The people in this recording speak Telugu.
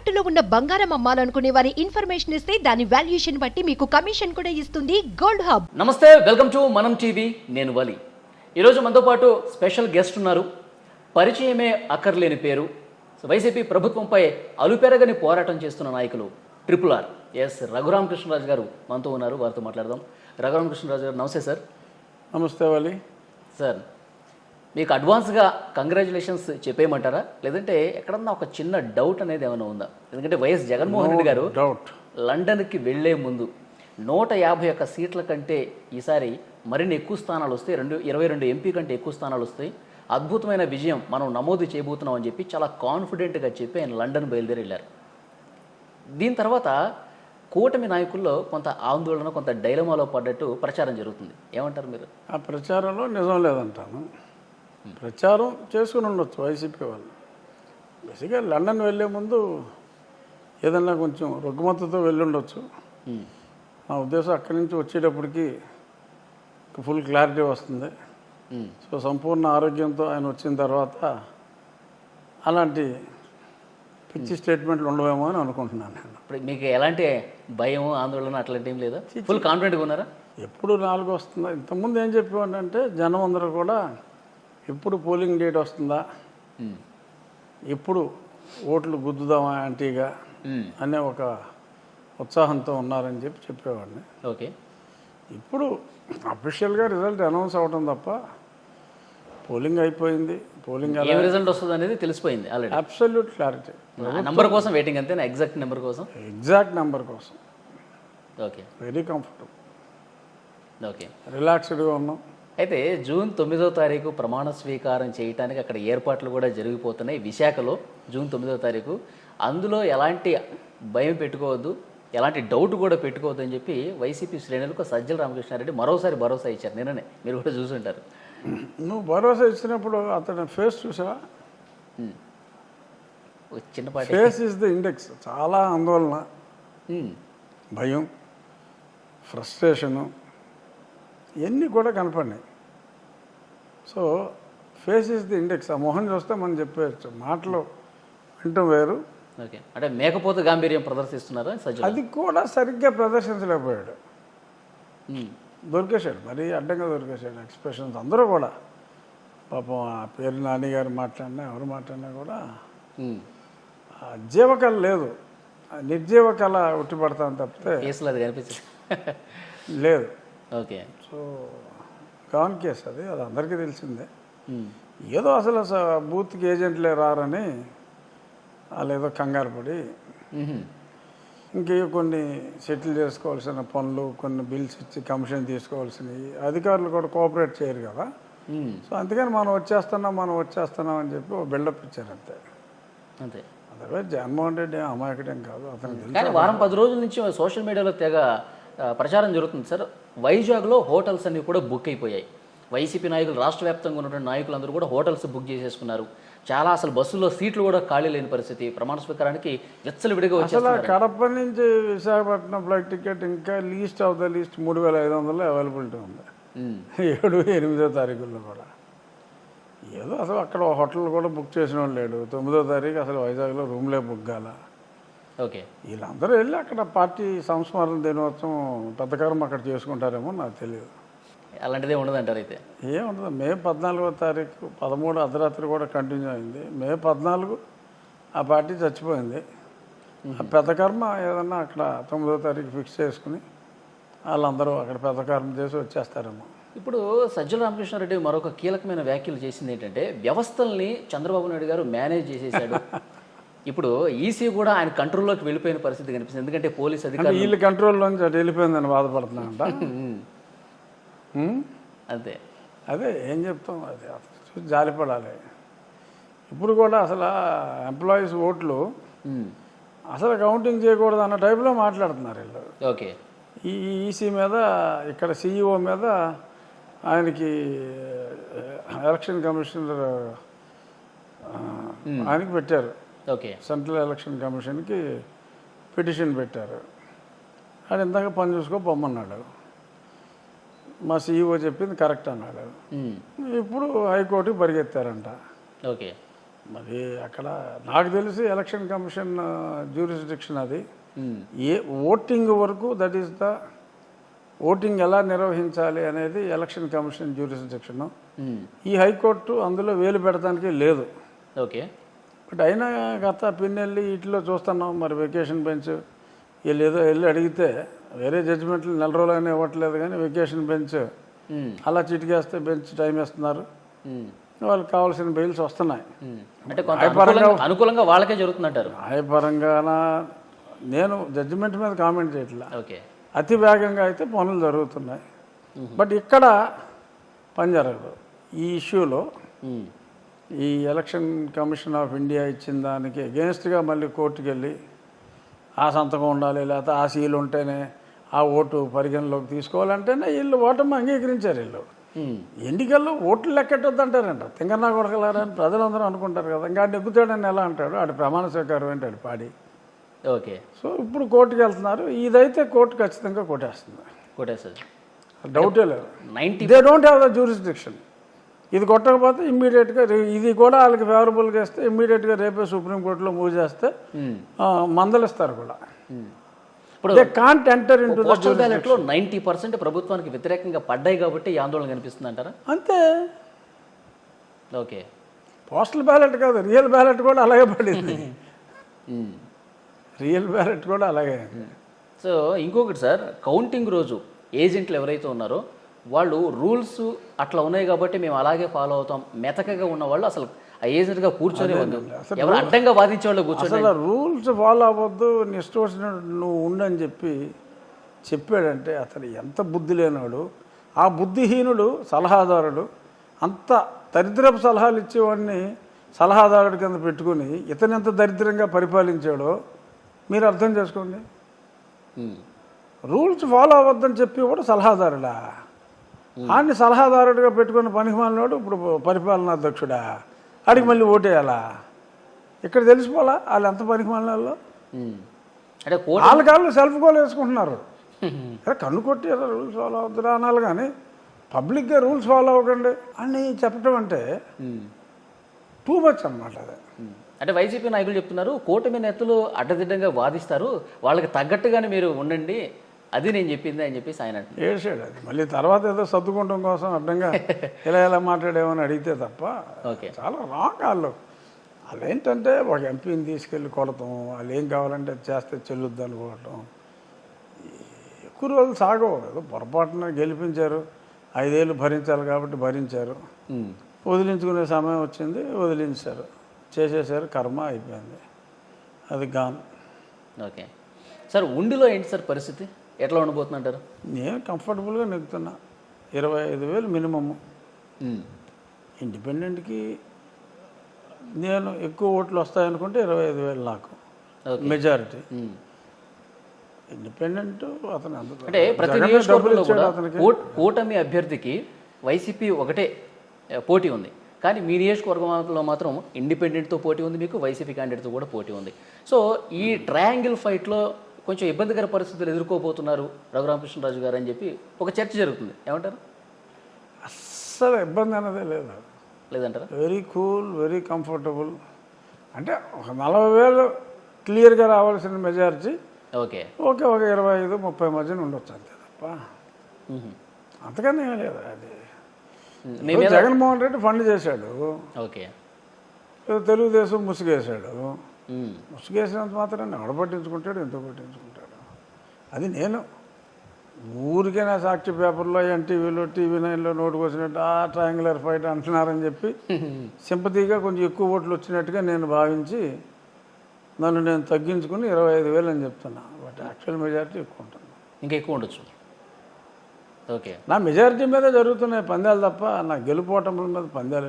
తాకట్టులో ఉన్న బంగారం అమ్మాలనుకునే వారి ఇన్ఫర్మేషన్ ఇస్తే దాని వాల్యుయేషన్ బట్టి మీకు కమిషన్ కూడా ఇస్తుంది గోల్డ్ హబ్. నమస్తే వెల్కమ్ టు మనం టీవీ నేను వలి. ఈరోజు మనతో పాటు స్పెషల్ గెస్ట్ ఉన్నారు. పరిచయమే అక్కర్లేని పేరు. వైసీపీ ప్రభుత్వంపై అలుపెరగని పోరాటం చేస్తున్న నాయకులు ట్రిపుల్ ఆర్. ఎస్. రఘురామకృష్ణరాజు గారు మనతో ఉన్నారు. వారితో మాట్లాడదాం. రఘురామకృష్ణరాజు గారు నమస్తే సార్. నమస్తే వాలి. సార్ మీకు అడ్వాన్స్గా కంగ్రాచులేషన్స్ చెప్పేయమంటారా? లేదంటే ఎక్కడన్నా ఒక చిన్న డౌట్ అనేది ఏమైనా ఉందా? ఎందుకంటే వైఎస్ జగన్మోహన్ రెడ్డి గారు డౌట్ లండన్కి వెళ్ళే ముందు నూట యాభై ఒక్క సీట్ల కంటే ఈసారి మరిన్ని ఎక్కువ స్థానాలు వస్తాయి. రెండు ఇరవై రెండు ఎంపీ కంటే ఎక్కువ స్థానాలు వస్తాయి. అద్భుతమైన విజయం మనం నమోదు చేయబోతున్నాం అని చెప్పి చాలా కాన్ఫిడెంట్గా చెప్పి ఆయన లండన్ బయలుదేరి వెళ్ళారు దీని తర్వాత కూటమి నాయకుల్లో కొంత ఆందోళన కొంత డైలమాలో పడ్డట్టు ప్రచారం జరుగుతుంది. ఏమంటారు మీరు? ఆ ప్రచారంలో నిజం లేదంటాను. ప్రచారం చేసుకుని ఉండొచ్చు వైసీపీ వాళ్ళు. బేసిక్గా లండన్ వెళ్ళే ముందు ఏదన్నా కొంచెం రుగ్మతతో వెళ్ళి ఉండొచ్చు. నా ఉద్దేశం అక్కడి నుంచి వచ్చేటప్పటికి ఫుల్ క్లారిటీ వస్తుంది. సో సంపూర్ణ ఆరోగ్యంతో ఆయన వచ్చిన తర్వాత అలాంటి పిచ్చి స్టేట్మెంట్లు ఉండవేమో అని అనుకుంటున్నాను నేను. ఇప్పుడు మీకు ఎలాంటి భయం ఆందోళన అట్లాంటి ఏం లేదా? ఫుల్ కాన్ఫిడెంట్గా ఉన్నారా? ఎప్పుడు నాలుగు వస్తుందా? ఇంతకుముందు ఏం చెప్పేవాడంటే జనం అందరూ కూడా ఎప్పుడు పోలింగ్ డేట్ వస్తుందా? ఎప్పుడు ఓట్లు గుద్దుదామా యాంటీగా అనే ఒక ఉత్సాహంతో ఉన్నారని చెప్పి చెప్పేవాడిని. ఓకే. ఇప్పుడు అఫీషియల్గా రిజల్ట్ అనౌన్స్ అవ్వడం తప్ప పోలింగ్ అయిపోయింది. పోలింగ్ రిజల్ట్ వస్తుంది అనేది తెలిసిపోయింది ఆల్రెడీ అబ్సల్యూట్ క్లారిటీ నంబర్ కోసం వెయిటింగ్ అంతేనా ఎగ్జాక్ట్ నెంబర్ కోసం? ఎగ్జాక్ట్ నెంబర్ కోసం. ఓకే. Very comfortable okay. రిలాక్స్డ్గా ఉన్నాం. అయితే జూన్ తొమ్మిదో తారీఖు ప్రమాణ స్వీకారం చేయడానికి అక్కడ ఏర్పాట్లు కూడా జరిగిపోతున్నాయి. విశాఖలో జూన్ తొమ్మిదో తారీఖు. అందులో ఎలాంటి భయం పెట్టుకోవద్దు ఎలాంటి డౌట్ కూడా పెట్టుకోవద్దు అని చెప్పి వైసీపీ శ్రేణులకు సజ్జల రామకృష్ణారెడ్డి మరోసారి భరోసా ఇచ్చారు. నిన్ననే మీరు కూడా చూసుంటారు. నువ్వు భరోసా ఇచ్చినప్పుడు అతని ఫేస్ చూసావా. ఒక చిన్నపాటి ఫేస్ ఇస్ ద ఇండెక్స్. చాలా ఆందోళన. భయం ఫ్రస్ట్రేషను ఇవన్నీ కూడా కనపడినాయి. So face is the index ఆ మొహం చూస్తే మనం చెప్పేయచ్చు. మాటలు వింటం వేరు. ఓకే. అంటే మేకపోతు గాంభీర్యం ప్రదర్శిస్తున్నారా అది కూడా సరిగ్గా ప్రదర్శించలేకపోయాడు. దొరికేశాడు. మరీ అడ్డంగా దొరికేశాడు. ఎక్స్ప్రెషన్స్ అందరూ కూడా. పాపం ఆ పేరు నాని గారు మాట్లాడినా ఎవరు మాట్లాడినా కూడా జీవకళ లేదు. నిర్జీవ కళ ఉట్టిపడతాను తప్పితే లేదు. ఓకే. సో కాన్ కేసు అది అది అందరికీ తెలిసిందే. ఏదో అసలు బూత్కి ఏజెంట్లే రారని వాళ్ళు ఏదో కంగారు పడి ఉహుం, ఇంకే కొన్ని సెటిల్ చేసుకోవాల్సిన పనులు కొన్ని బిల్స్ ఇచ్చి కమిషన్ తీసుకోవాల్సినవి అధికారులు కూడా కోఆపరేట్ చేయరు కదా. సో అందుకని మనం వచ్చేస్తున్నాం మనం వచ్చేస్తున్నాం అని చెప్పి బిల్డప్ ఇచ్చారు అంతే. అంతే అదర్వైజ్ జగన్మోహన్ రెడ్డి ఏం అమాయకుడేం కాదు కానీ వారం పది రోజుల నుంచి సోషల్ మీడియాలో తెగ ప్రచారం జరుగుతుంది సార్. వైజాగ్లో హోటల్స్ అన్ని కూడా బుక్ అయిపోయాయి. వైసీపీ నాయకులు రాష్ట్ర వ్యాప్తంగా ఉన్నటువంటి నాయకులందరూ కూడా హోటల్స్ బుక్ చేసేసుకున్నారు. చాలా అసలు బస్సుల్లో సీట్లు కూడా ఖాళీ లేని పరిస్థితి. ప్రమాణ స్వీకారానికి విచ్చలు విడిగా అసలు కడప నుంచి విశాఖపట్నం ఫ్లైట్ టికెట్ ఇంకా లీస్ట్ ఆఫ్ ద లీస్ట్ మూడు వేల ఐదు వందలు అవైలబిలిటీ ఉంది. ఏడు ఎనిమిదో తారీఖుల్లో కూడా. ఏదో అసలు అక్కడ హోటల్ కూడా బుక్ చేసిన వాళ్ళు లేడు. తొమ్మిదో తారీఖు అసలు వైజాగ్లో రూమ్లే బుక్ కాల. ఓకే. వీళ్ళందరూ వెళ్ళి అక్కడ పార్టీ సంస్మరణ దినోత్సవం పెద్ద కారం అక్కడ చేసుకుంటారేమో నాకు తెలియదు. అలాంటిదే ఉండదంటారు అయితే? ఏముంటుంది మే పద్నాలుగో తారీఖు పదమూడు అర్ధరాత్రి కూడా కంటిన్యూ అయింది. మే పద్నాలుగు ఆ పార్టీ చచ్చిపోయింది. పెద్ద కర్మ ఏదన్నా అక్కడ తొమ్మిదో తారీఖు ఫిక్స్ చేసుకుని వాళ్ళందరూ అక్కడ పెద్ద కర్మ చేసి వచ్చేస్తారేమో. ఇప్పుడు సజ్జల రామకృష్ణారెడ్డి మరొక కీలకమైన వ్యాఖ్యలు చేసింది ఏంటంటే వ్యవస్థల్ని చంద్రబాబు నాయుడు గారు మేనేజ్ చేసేసాడు ఇప్పుడు ఈసీ కూడా ఆయన కంట్రోల్లోకి వెళ్ళిపోయిన పరిస్థితి కనిపిస్తుంది. ఎందుకంటే పోలీస్ అధికారులు వీళ్ళ కంట్రోల్లోంచి అటు వెళ్ళిపోయిందని ఉమ్? అంతే అదే. ఏం చెప్తాం? అది చూసి జాలిపడాలి. ఇప్పుడు కూడా అసలు ఎంప్లాయీస్ ఓట్లు అసలు కౌంటింగ్ చేయకూడదు అన్న టైప్లో మాట్లాడుతున్నారు వీళ్ళు. ఓకే. ఈ ఈసీ మీద ఇక్కడ సిఇఓ మీద ఆయనకి ఎలక్షన్ కమిషనర్ ఆయనకి పెట్టారు. ఓకే. సెంట్రల్ ఎలక్షన్ కమిషన్కి పిటిషన్ పెట్టారు. ఆయన ఇందాక పని చూసుకో పొమ్మన్నాడు. మా సీఈఓ చెప్పింది కరెక్ట్ అన్నాడు. ఇప్పుడు హైకోర్టుకి పరిగెత్తారంట. ఓకే. మరి అక్కడ నాకు తెలిసి ఎలక్షన్ కమిషన్ జ్యూరిస్డిక్షన్ అది. ఏ ఓటింగ్ వరకు దట్ ఈస్ ద ఓటింగ్ ఎలా నిర్వహించాలి అనేది ఎలక్షన్ కమిషన్ జ్యూరిస్డిక్షన్ ఈ హైకోర్టు అందులో వేలు పెడటానికి లేదు. ఓకే. బట్ అయినా గత పిన్నెళ్ళి ఇట్లో చూస్తున్నాం మరి వెకేషన్ బెంచ్ వీళ్ళు ఏదో వెళ్ళి అడిగితే వేరే జడ్జిమెంట్లు నెల రోజులైనా ఇవ్వట్లేదు కానీ వెకేషన్ బెంచ్ ఉమ్, అలా చిటికేస్తే బెంచ్ టైం ఇస్తున్నారు. ఉమ్, వాళ్ళకి కావాల్సిన బెయిల్స్ వస్తున్నాయి. అంటే న్యాయపరంగా- అనుకూలంగా వాళ్ళకే జరుగుతుందంటారు. న్యాయపరంగాన నేను జడ్జిమెంట్ మీద కామెంట్ చేయట్లా. అతి వేగంగా అయితే పనులు జరుగుతున్నాయి. బట్ ఇక్కడ పని జరగదు. ఈ ఇష్యూలో ఈ ఎలక్షన్ కమిషన్ ఆఫ్ ఇండియా ఇచ్చిన దానికి అగేన్స్ట్గా మళ్ళీ కోర్టుకు వెళ్ళి ఆ సంతకం ఉండాలి లేకపోతే ఆ సీలు ఉంటేనే ఆ ఓటు పరిగణలోకి తీసుకోవాలంటేనే వీళ్ళు ఓటమి అంగీకరించారు వీళ్ళు. ఎన్నికల్లో ఓట్లు లెక్కెట్టొద్దంటారంట. తింగన్నా కొడకలారా అని ప్రజలందరూ అనుకుంటారు కదా. ఇంకా ఎక్కుతాడని ఎలా అంటాడు? ఆడు ప్రమాణ స్వీకారం ఏంటాడు పాడి. ఓకే. సో ఇప్పుడు కోర్టుకి వెళ్తున్నారు. ఇదైతే కోర్టు ఖచ్చితంగా కొట్టేస్తుంది. కొట్టేస్తుంది. డౌటే లేదు. Ninety they don't have the jurisdiction ఇది కొట్టకపోతే ఇమ్మీడియట్గా ఇది కూడా వాళ్ళకి ఫేవరబుల్గా ఇస్తే ఇమ్మీడియట్గా రేపే సుప్రీంకోర్టులో మూవ్ చేస్తే ఆ, మందలిస్తారు కూడా. Can't enter postal ninety percent ప్రభుత్వానికి వ్యతిరేకంగా పడ్డాయి కాబట్టి ఈ ఆందోళన కనిపిస్తుంది అంటారా అంతే. ఓకే. పోస్టల్ బ్యాలెట్ కాదు రియల్ బ్యాలెట్ కూడా అలాగే పడింది. రియల్ బ్యాలెట్ కూడా అలాగే. సో ఇంకొకటి సార్ కౌంటింగ్ రోజు ఏజెంట్లు ఎవరైతే ఉన్నారో వాళ్ళు రూల్స్ అట్లా ఉన్నాయి కాబట్టి మేము అలాగే ఫాలో అవుతాం. మెతకగా ఉన్న వాళ్ళు అసలు ఆ ఏజెంట్గా కూర్చొని వద్దు ఎవరు అడ్డంగా వాదించే వాళ్ళు కూర్చొని అసలు రూల్స్ ఫాలో అవ్వద్దు నీ ఇష్టం వచ్చినట్టు నువ్వు ఉండని చెప్పి చెప్పాడంటే అతను ఎంత బుద్ధి లేనాడు ఆ బుద్ధిహీనుడు సలహాదారుడు అంత దరిద్రపు సలహాలు ఇచ్చేవాడిని సలహాదారుడి కింద పెట్టుకుని ఇతను ఎంత దరిద్రంగా పరిపాలించాడో మీరు అర్థం చేసుకోండి. రూల్స్ ఫాలో అవ్వద్దని చెప్పి కూడా సలహాదారుడా? ఆడిని సలహాదారుడిగా పెట్టుకున్న పనికిమాలినోడు ఇప్పుడు పరిపాలనా అధ్యక్షుడా? ఆడికి మళ్ళీ ఓటేయాలా? ఇక్కడ తెలిసిపోలా వాళ్ళు ఎంత పనికిమాలిన వాళ్ళు. అంటే వాళ్ళ కాళ్ళు సెల్ఫ్ గోల్ వేసుకుంటున్నారు. కన్ను కొట్టి రూల్స్ ఫాలో అవుతురా అనాలి కానీ పబ్లిక్గా రూల్స్ ఫాలో అవ్వకండి. అని చెప్పడం అంటే. టూ మచ్ అన్నమాట అది. అంటే వైసీపీ నాయకులు చెప్తున్నారు కూటమి నేతలు అడ్డదిడ్డంగా వాదిస్తారు. వాళ్ళకి తగ్గట్టుగానే మీరు ఉండండి. అది నేను చెప్పింది అని చెప్పేసి ఆయన. ఏడ్చాడు అది. మళ్ళీ తర్వాత ఏదో సర్దుకోవడం కోసం అడ్డంగా ఇలా ఇలా మాట్లాడేమని అడిగితే తప్ప ఓకే. చాలా రాంగ్ వాళ్ళు. వాళ్ళు ఏంటంటే ఒక ఎంపీని తీసుకెళ్ళి కొడతాం వాళ్ళు ఏం కావాలంటే అది చేస్తే చెల్లుద్ది అనుకోవటం. ఎక్కువ రోజులు సాగవు. ఏదో పొరపాటున గెలిపించారు. ఐదేళ్ళు భరించాలి కాబట్టి భరించారు. వదిలించుకునే సమయం వచ్చింది వదిలించారు. చేసేసారు కర్మ అయిపోయింది. అది గాన్ ఓకే. సార్ ఉండిలో ఏంటి సార్ పరిస్థితి? ఎట్లా ఉండబోతుందంటారు నేను కంఫర్టబుల్గా నెగ్గుతున్నా. ఇరవై ఐదు వేలు మినిమము. ఇండిపెండెంట్కి నేను ఎక్కువ ఓట్లు వస్తాయనుకుంటే ఇరవై ఐదు వేలు నాకు. మెజారిటీ. ఇండిపెండెంట్ అతను అంటే ప్రతి నియోజకవర్గంలో కూడా కూటమి అభ్యర్థికి వైసీపీ ఒకటే పోటీ ఉంది. కానీ మీ నియోజకవర్గంలో మాత్రం ఇండిపెండెంట్తో పోటీ ఉంది మీకు వైసీపీ క్యాండిడేట్తో కూడా పోటీ ఉంది. సో ఈ ట్రయాంగిల్ ఫైట్లో కొంచెం ఇబ్బందికర పరిస్థితులు ఎదుర్కోబోతున్నారు రఘురామకృష్ణరాజు గారు అని చెప్పి ఒక చర్చ జరుగుతుంది. ఏమంటారు? అస్సలు ఇబ్బంది అనేది లేదు. లేదంటారా? వెరీ కూల్ వెరీ కంఫర్టబుల్ అంటే ఒక నలభై వేలు క్లియర్గా రావాల్సిన మెజారిటీ. ఓకే. ఓకే ఒక ఇరవై ఐదు ముప్పై మధ్యన ఉండొచ్చు అంతే తప్ప. అంతకన్నా ఏం లేదు అది. జగన్మోహన్ రెడ్డి ఫండ్ చేశాడు. ఓకే. తెలుగుదేశం ముసుగేశాడు. ముసుగేసినంత మాత్రం ఎవడ పట్టించుకుంటాడు? ఎందుకు పట్టించుకుంటాడు? అది నేను ఊరికే నా సాక్షి పేపర్లో ఎన్టీవీలో టీవీ నైన్లో నోటుకు వచ్చినట్టు ఆ ట్రయాంగులర్ ఫైట్ అంటున్నారని చెప్పి సింపతిగా కొంచెం ఎక్కువ ఓట్లు వచ్చినట్టుగా నేను భావించి నన్ను నేను తగ్గించుకుని ఇరవై ఐదు వేలు అని చెప్తున్నా. బట్ యాక్చువల్ మెజారిటీ ఎక్కువ ఉంటుంది. ఇంకా ఎక్కువ ఉండొచ్చు. ఓకే. నా మెజారిటీ మీద జరుగుతున్నాయి పందాలు తప్ప నా గెలుపోవటముల మీద పందాలు